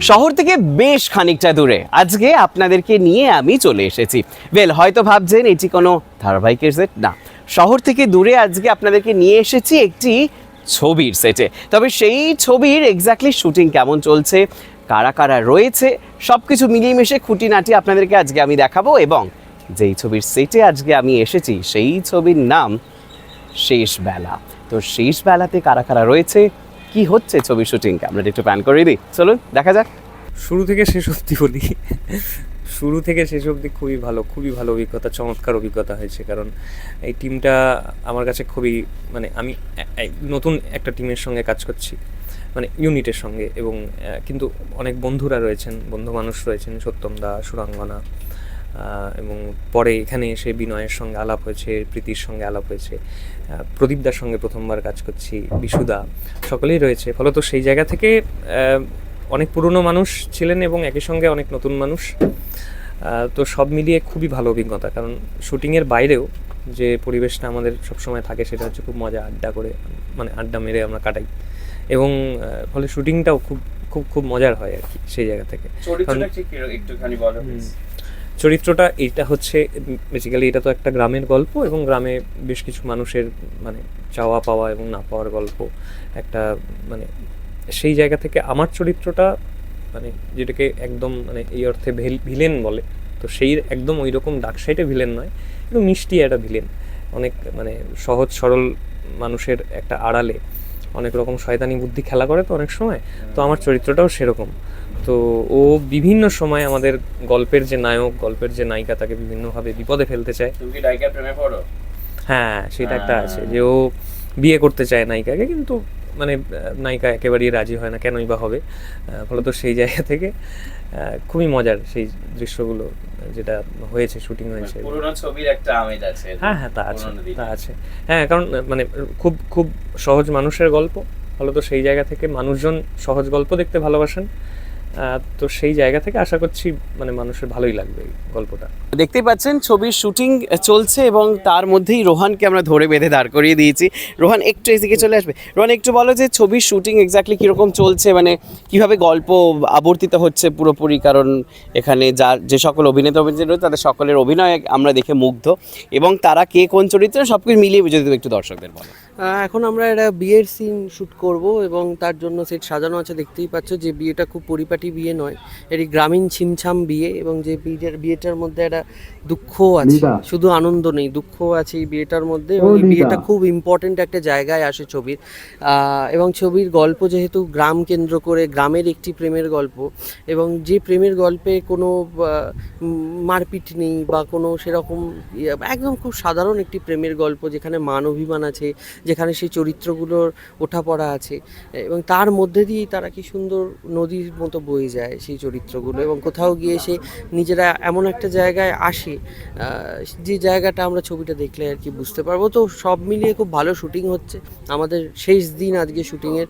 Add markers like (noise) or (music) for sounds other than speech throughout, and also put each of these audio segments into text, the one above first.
শহর থেকে বেশ খানিকটা দূরে। আজকে আপনাদেরকে নিয়ে আমি চলে এসেছি। ওয়েল হয়তো ভাবছেন, এটি কোনো ধারাবাহিকের সেট না। শহর থেকে দূরে আজকে আপনাদেরকে নিয়ে এসেছি একটি ছবির সেটে তবে সেই ছবির এক্স্যাক্টলি শুটিং কেমন চলছে, কারা কারা রয়েছে সব কিছু মিলিয়ে মিশে খুঁটিনাটি আপনাদেরকে আজকে আমি দেখাবো এবং যেই ছবির সেটে আজকে আমি এসেছি, সেই ছবির নাম শেষ বেলা তো শেষ বেলাতে কারা কারা রয়েছে কি হচ্ছে ছবির শুটিং আমরা একটু প্ল্যান করে দিই। চলুন, দেখা যাক। শুরু থেকে শেষ অবধি বলি। শুরু থেকে শেষ অবধি খুবই ভালো খুবই ভালো অভিজ্ঞতা, চমৎকার অভিজ্ঞতা হয়েছে। কারণ এই টিমটা আমার কাছে খুবই মানে আমি নতুন একটা টিমের সঙ্গে কাজ করছি মানে ইউনিটের সঙ্গে। এবং কিন্তু অনেক বন্ধুরা রয়েছেন, বন্ধু মানুষ রয়েছেন, সত্যম দা, সুরাঙ্গনা এবং পরে এখানে এসে বিনয়ের সঙ্গে আলাপ হয়েছে, প্রীতির সঙ্গে আলাপ হয়েছে। প্রদীপদার সঙ্গে প্রথমবার কাজ করছি বিশুদা সকলেই রয়েছে। ফলত সেই জায়গা থেকে অনেক পুরনো মানুষ ছিলেন এবং একই সঙ্গে অনেক নতুন মানুষ। তো সব মিলিয়ে খুবই ভালো অভিজ্ঞতা কারণ শুটিংয়ের বাইরেও যে পরিবেশটা আমাদের সবসময় থাকে সেটা হচ্ছে খুব মজা আড্ডা করে মানে আড্ডা মেরে আমরা কাটাই। এবং ফলে শুটিংটাও খুব খুব খুব মজার হয় আর কি সেই জায়গা থেকে। চরিত্রটা এইটা হচ্ছে বেসিক্যালি এটা তো একটা গ্রামের গল্প এবং গ্রামে বেশ কিছু মানুষের মানে চাওয়া পাওয়া এবং না পাওয়ার গল্প একটা মানে সেই জায়গা থেকে আমার চরিত্রটা মানে যেটাকে একদম মানে এই অর্থে ভিলেন বলে, তো সেই একদম ওই রকম ডাক সাইডে ভিলেন নয়, একটু মিষ্টি একটা ভিলেন অনেক মানে সহজ সরল মানুষের একটা আড়ালে অনেক রকম শয়তানি বুদ্ধি খেলা করে তো অনেক সময়, তো আমার চরিত্রটাও সেরকম। তো ও বিভিন্ন সময় আমাদের গল্পের যে নায়ক গল্পের যে নায়িকা তাকে বিভিন্নভাবে বিপদে ফেলতে চায়। তুমি কি ডাইকার প্রেমে পড়ো? হ্যাঁ সেটা একটা আছে যে ও বিয়ে করতে চায় নায়িকাকে কিন্তু মানে নায়িকা একেবারেই রাজি হয় না কেনই বা হবে? ফলত সেই জায়গা থেকে খুবই মজার সেই দৃশ্যগুলো যেটা হয়েছে শুটিং হয়েছে। পুরোনো ছবির একটা আমেজ আছে হ্যাঁ হ্যাঁ তা আছে তা আছে। হ্যাঁ কারণ মানে খুব খুব সহজ মানুষের গল্প ফলত সেই জায়গা থেকে মানুষজন সহজ গল্প দেখতে ভালোবাসেন। তো সেই জায়গা থেকে আশা করছি মানে মানুষের ভালোই লাগবে এই গল্পটা। দেখতেই পাচ্ছেন, ছবির শুটিং চলছে এবং তার মধ্যেই রোহানকে আমরা ধরে বেঁধে দাঁড় করিয়ে দিয়েছি। রোহান, একটু এদিকে চলে আসবে। রোহান, একটু বলো যে ছবির শুটিং এক্স্যাক্টলি কীরকম চলছে? মানে কীভাবে গল্প আবর্তিত হচ্ছে পুরোপুরি? কারণ এখানে যার যে সকল অভিনেতা অভিনেত্রী রয়েছে, তাদের সকলের অভিনয় আমরা দেখে মুগ্ধ। এবং তারা কে, কোন চরিত্র সব কিছু মিলিয়ে যদি একটু দর্শকদের বলো। এখন আমরা একটা বিয়ের সিন শ্যুট করব এবং তার জন্য সেট সাজানো আছে দেখতেই পাচ্ছ যে বিয়েটা খুব পরিপাটি বিয়ে নয়। এটি গ্রামীণ ছিমছাম বিয়ে এবং যে বিয়েটার বিয়েটার মধ্যে একটা দুঃখ আছে। শুধু আনন্দ নেই দুঃখ আছে এই বিয়েটার মধ্যে এবং এই বিয়েটা খুব ইম্পর্টেন্ট একটা জায়গায় আসে ছবির। এবং ছবির গল্প যেহেতু গ্রাম কেন্দ্র করে গ্রামের একটি প্রেমের গল্প এবং যে প্রেমের গল্পে কোনো মারপিট নেই বা কোনো সেরকম একদম খুব সাধারণ একটি প্রেমের গল্প যেখানে মান অভিমান আছে যেখানে সেই চরিত্রগুলোর ওঠাপড়া আছে এবং তার মধ্যে দিয়েই তারা কি সুন্দর নদীর মতো বয়ে যায় সেই চরিত্রগুলো এবং কোথাও গিয়ে সে নিজেরা এমন একটা জায়গায় আসে যে জায়গাটা আমরা ছবিটা দেখলে আর কি বুঝতে পারব। তো সব মিলিয়ে খুব ভালো শুটিং হচ্ছে। আমাদের শেষ দিন আজকে শুটিংয়ের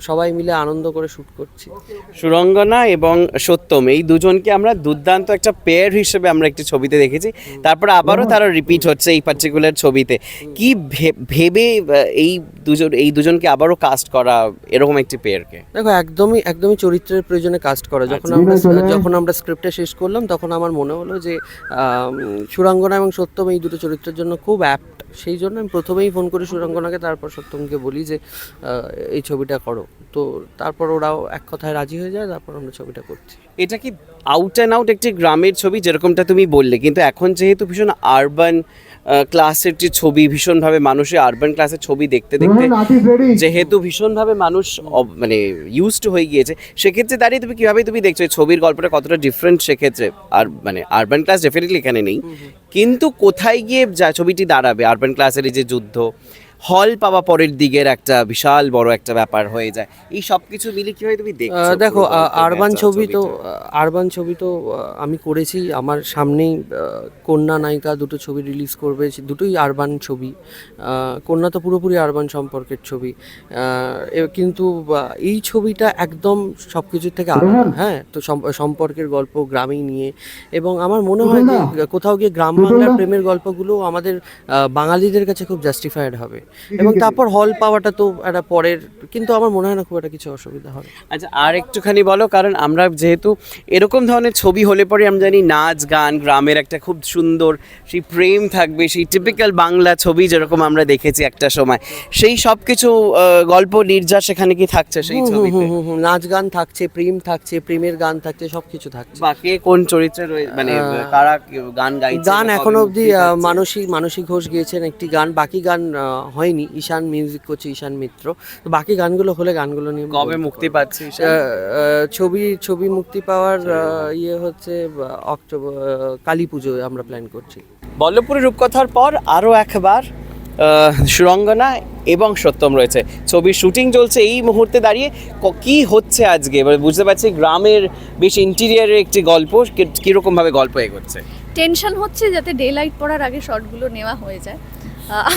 সবাই মিলে আনন্দ করে শ্যুট করছি। সুরঙ্গনা এবং সত্যম এই দুজনকে আমরা দুর্দান্ত একটা পেয়ার হিসেবে আমরা একটি ছবিতে দেখেছি। তারপর আবারও তারা রিপিট হচ্ছে এই পার্টিকুলার ছবিতে। কি ভে- ভেবে এই দুজন এই দুজনকে আবারও কাস্ট করা এরকম একটি পেয়ারকে দেখো একদমই একদমই চরিত্রের প্রয়োজনে কাস্ট করা। যখন আমরা যখন আমরা স্ক্রিপ্টটা শেষ করলাম তখন আমার মনে হলো যে সুরাঙ্গনা এবং সত্যম এই দুটো চরিত্রের জন্য খুব অ্যাপ্ট সেই জন্য আমি প্রথমেই ফোন করি সুরাঙ্গনাকে তারপর সত্যমকে বলি যে এই ছবিটা করো। তো তারপর ওরাও এক কথায় রাজি হয়ে যায় তারপর আমরা ছবিটা করছি। এটা কি আউট অ্যান্ড আউট একটি গ্রামের ছবি? যেরকমটা তুমি বললে। কিন্তু এখন যেহেতু ভীষণ আরবান ক্লাসের যে ছবি ভীষণভাবে মানুষের আরবান ক্লাসের ছবি দেখতে দেখতে যেহেতু ভীষণভাবে মানুষ মানে ইউজড হয়ে গিয়েছে সেক্ষেত্রে দাঁড়িয়ে তুমি কীভাবে তুমি দেখছ? এই ছবির গল্পটা কতটা ডিফারেন্ট সেক্ষেত্রে? আর মানে আরবান ক্লাস ডেফিনেটলি এখানে নেই। কিন্তু কোথায় গিয়ে যা ছবিটি দাঁড়াবে? আরবান ক্লাসের এই যে যুদ্ধ হল পাওয়া পরের দিকের একটা বিশাল বড় একটা ব্যাপার হয়ে যায়। এই সব কিছু মিলে কীভাবে তুমি দেখছ দেখো আরবান ছবি তো আরবান ছবি তো আমি করেছি। আমার সামনেই কন্যা নায়িকা দুটো ছবি রিলিজ করবে দুটোই আরবান ছবি। কন্যা তো পুরোপুরি আরবান সম্পর্কের ছবি। কিন্তু এই ছবিটা একদম সব কিছুর থেকে আলাদা। হ্যাঁ তো সম্পর্কের গল্প গ্রামেই নিয়ে। এবং আমার মনে হয় যে কোথাও গিয়ে গ্রাম বাংলার প্রেমের গল্পগুলো আমাদের বাঙালিদের কাছে খুব জাস্টিফাইড হবে। এবং তারপর হল পাওয়াটা তো একটা পরের কিন্তু আমার মনে হয় না খুব একটা কিছু অসুবিধা হবে। আচ্ছা আর একটুখানি বলো কারণ আমরা যেহেতু এরকম ধরনের ছবি হলে পরে আমরা জানি নাচ গান গ্রামের একটা খুব সুন্দর সেই প্রেম থাকবে সেই টিপিক্যাল বাংলা ছবি যেরকম আমরা দেখেছি একটা সময়। সেই সব কিছু গল্প নির্যাস সেখানে কি থাকছে সেই ছবিতে? নাচ গান থাকছে প্রেম থাকছে প্রেমের গান থাকছে সবকিছু থাকছে। বা কে কোন চরিত্রে মানে কারা গান গাইছে গান এখনও অবধি? মানসী মানসী ঘোষ গিয়েছেন একটি গান বাকি গান হয়নি ঈশান মিউজিক করছে ঈশান মিত্র। তো বাকি গানগুলো হলে গানগুলো নিয়ে কবে মুক্তি। পাচ্ছে ছবি ছবি মুক্তি পাওয়ার ইয়ে হচ্ছে অক্টোবর কালী পুজোয় আমরা প্ল্যান করছি। বল্লভপুরের রূপকথার পর আরও একবার সুরঙ্গনা এবং সত্যম রয়েছে। ছবির শুটিং চলছে এই মুহূর্তে দাঁড়িয়ে। ক- হচ্ছে আজকে? এবার বুঝতে পারছি গ্রামের বেশ ইন্টেরিয়ারের একটি গল্প কীরকমভাবে গল্প এগোচ্ছে। টেনশন হচ্ছে যাতে ডে লাইট পড়ার আগে শটগুলো নেওয়া হয়ে যায়।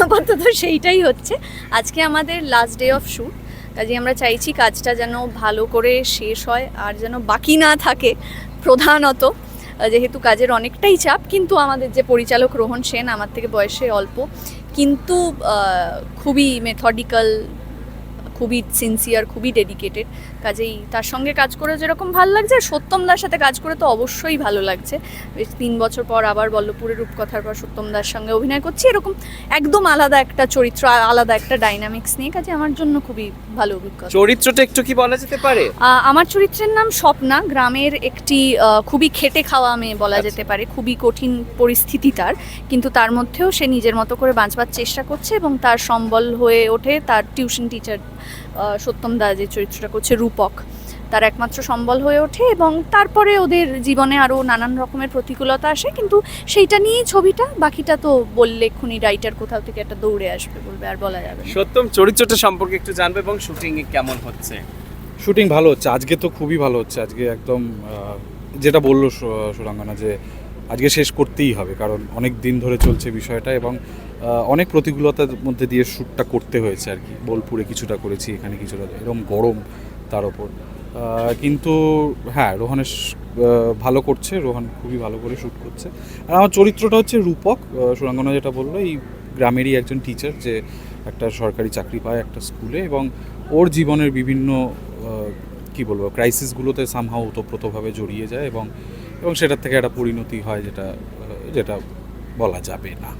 আপাতত সেইটাই হচ্ছে। আজকে আমাদের লাস্ট ডে অফ শ্যুট কাজে আমরা চাইছি কাজটা যেন ভালো করে শেষ হয় আর যেন বাকি না থাকে প্রধানত। যেহেতু কাজের অনেকটাই চাপ, কিন্তু আমাদের যে পরিচালক রোহন সেন আমার থেকে বয়সে অল্প, কিন্তু খুবই মেথডিক্যাল খুবই সিনসিয়ার খুবই ডেডিকেটেড কাজেই তার সঙ্গে কাজ করে যেরকম ভালো লাগছে আর সত্যম দার সাথে কাজ করে তো অবশ্যই ভালো লাগছে। বেশ তিন বছর পর আবার বল্লভপুরের রূপকথার পর সত্যম দার সঙ্গে অভিনয় করছি। এরকম একদম আলাদা একটা চরিত্র আলাদা একটা ডাইনামিক্স নিয়ে কাজে আমার জন্য খুবই ভালো অভিজ্ঞতা। চরিত্রটা একটু কি বলা যেতে পারে? আমার চরিত্রের নাম স্বপ্না। গ্রামের একটি খুবই খেটে খাওয়া মেয়ে বলা আচ্ছা। যেতে পারে। খুবই কঠিন পরিস্থিতি তার। কিন্তু তার মধ্যেও সে নিজের মতো করে বাঁচবার চেষ্টা করছে এবং তার সম্বল হয়ে ওঠে। তার টিউশন টিচার সত্যম দা যে চরিত্রটা করছে রূপক তার একমাত্র সম্বল হয়ে ওঠে এবং তারপরে ওদের জীবনে আরও নানান রকমের প্রতিকূলতা আসে কিন্তু সেইটা নিয়েই ছবিটা বাকিটা তো বললে এক্ষুনি রাইটার কোথাও থেকে একটা দৌড়ে আসবে বলবে আর বলা যাবে সত্যম চরিত্রটা সম্পর্কে একটু জানবে এবং শুটিং কেমন হচ্ছে? শুটিং ভালো হচ্ছে আজকে তো খুবই ভালো হচ্ছে আজকে একদম যেটা বলল সুরাঙ্গনা যে আজকে শেষ করতেই হবে, কারণ অনেক দিন ধরে চলছে বিষয়টা এবং অনেক প্রতিকূলতার মধ্যে দিয়ে শ্যুটটা করতে হয়েছে আর কি। বোলপুরে কিছুটা করেছি, এখানে কিছুটা এরকম গরম তার ওপর। কিন্তু হ্যাঁ রোহনের ভালো করছে, রোহন খুবই ভালো করে শ্যুট করছে। আর আমার চরিত্রটা হচ্ছে রূপক সুরাঙ্গনা যেটা বলল, এই গ্রামেরই একজন টিচার যে একটা সরকারি চাকরি পায় একটা স্কুলে এবং ওর জীবনের বিভিন্ন কি বলব ক্রাইসিসগুলোতে সামহাও ওতপ্রোতভাবে জড়িয়ে যায় এবং এবং সেটার থেকে একটা পরিণতি হয় যেটা যেটা বলা যাবে না।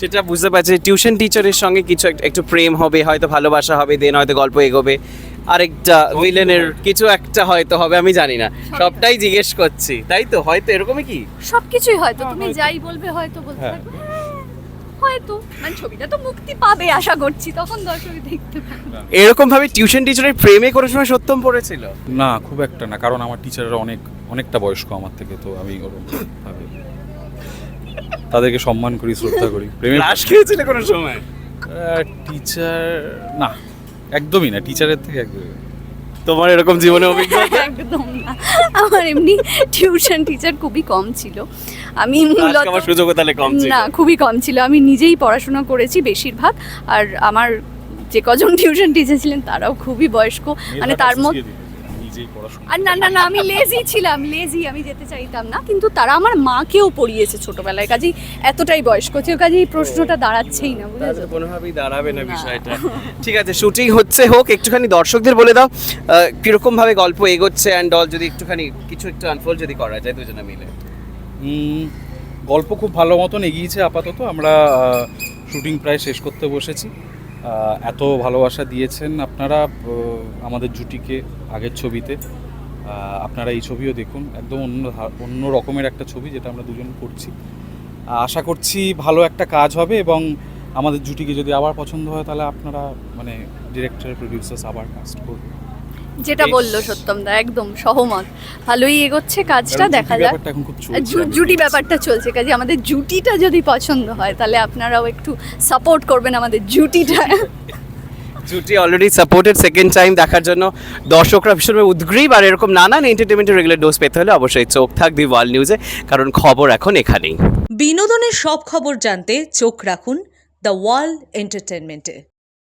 সেটা বুঝতে পারছি টিউশন টিচারের সঙ্গে কিছু এক- একটু প্রেম হবে হয়তো ভালোবাসা হবে দেন হয়তো গল্প এগোবে। আরেকটা ভিলেনের কিছু একটা হয়তো হবে আমি জানি না। সবটাই জিজ্ঞেস করছি তাই তো? হয়তো এরকমই কি? সবকিছুই হয়তো তুমি যাই বলবে হয়তো বলতে হ্যাঁ। "হ্যাঁ, হয়তো। মানে ছবিটা তো মুক্তি পাবে আশা করছি তখন দর্শক দেখতে পাবে। এরকম ভাবে টিউশন টিচারের প্রেমে কোনো সময় সত্যম পড়েছিল? না খুব একটা না কারণ আমার টিচাররা অনেক অনেকটা বয়স্ক আমার থেকে তো আমি ওরকম ভাবে তাদেরকে সম্মান করি শ্রদ্ধা করি। প্রেমের ক্লাস খেয়েছিল কোনো সময়? টিচার না একদমই না টিচারের থেকে একদমই না। তোমার এরকম জীবনে (laughs) অভিজ্ঞতা? একদম না। আমার এমনি টিউশন টিচার খুবই কম ছিল। আমি মূলত খাওয়ার সুযোগও তাহলে কম ছিল। না খুবই কম ছিল। আমি নিজেই পড়াশোনা করেছি বেশিরভাগ। আর আমার যে কজন টিউশন টিচার ছিলেন তারাও খুবই বয়স্ক। মানে তার মধ্যে। নিজেই পড়াশোনা আর না না না আমি লেজি ছিলাম লেজি আমি যেতে চাইতাম না। কিন্তু তারা আমার মাকেও পড়িয়েছে ছোটবেলায় কাজেই এতটাই বয়স্ক ছিল কাজেই এই প্রশ্নটা দাঁড়াচ্ছেই না বুঝেছ? কোনোভাবেই দাঁড়াবে না বিষয়টা। (laughs) ঠিক আছে শুটিং হচ্ছে হোক একটুখানি দর্শকদের বলে দাও আহ, কীরকম ভাবে গল্প এগোচ্ছে অ্যান্ড অল যদি একটুখানি কিছু একটু আনফোল্ড যদি করা যায় দুজনে মিলে। গল্প খুব ভালো মতন এগিয়েছে আপাতত আমরা শুটিং প্রায় শেষ করতে বসেছি। এত ভালোবাসা দিয়েছেন আপনারা আমাদের জুটিকে আগের ছবিতে। আপনারা এই ছবিও দেখুন, একদম অন্য অন্য রকমের একটা ছবি যেটা আমরা দুজন করছি। আশা করছি ভালো একটা কাজ হবে এবং আমাদের জুটিকে যদি আবার পছন্দ হয় তাহলে আপনারা মানে ডিরেক্টর প্রডিউসার্স আবার কাস্ট করবেন। যেটা। বলল সত্যম দা একদম সহমত। ভালোই এগোচ্ছে কাজটা দেখা যাক। জুটি ব্যাপারটা চলছে কাজে আমাদের জুটিটা যদি পছন্দ হয় তাহলে আপনারাও একটু সাপোর্ট করবেন আমাদের জুটিটা। জুটি অলরেডি সাপোর্টেড সেকেন্ড টাইম দেখার জন্য। দর্শকরা ভীষণভাবে উদ্গ্রীব আর এরকম নানান এন্টারটেনমেন্টের রেগুলার ডোজ পেতে হলে অবশ্যই চোখ থাক দি ওয়ার্ল্ড নিউজে কারণ খবর এখন এখানেই। বিনোদনের সব খবর জানতে চোখ রাখুন দ্য ওয়ার্ল্ড এন্টারটেনমেন্টে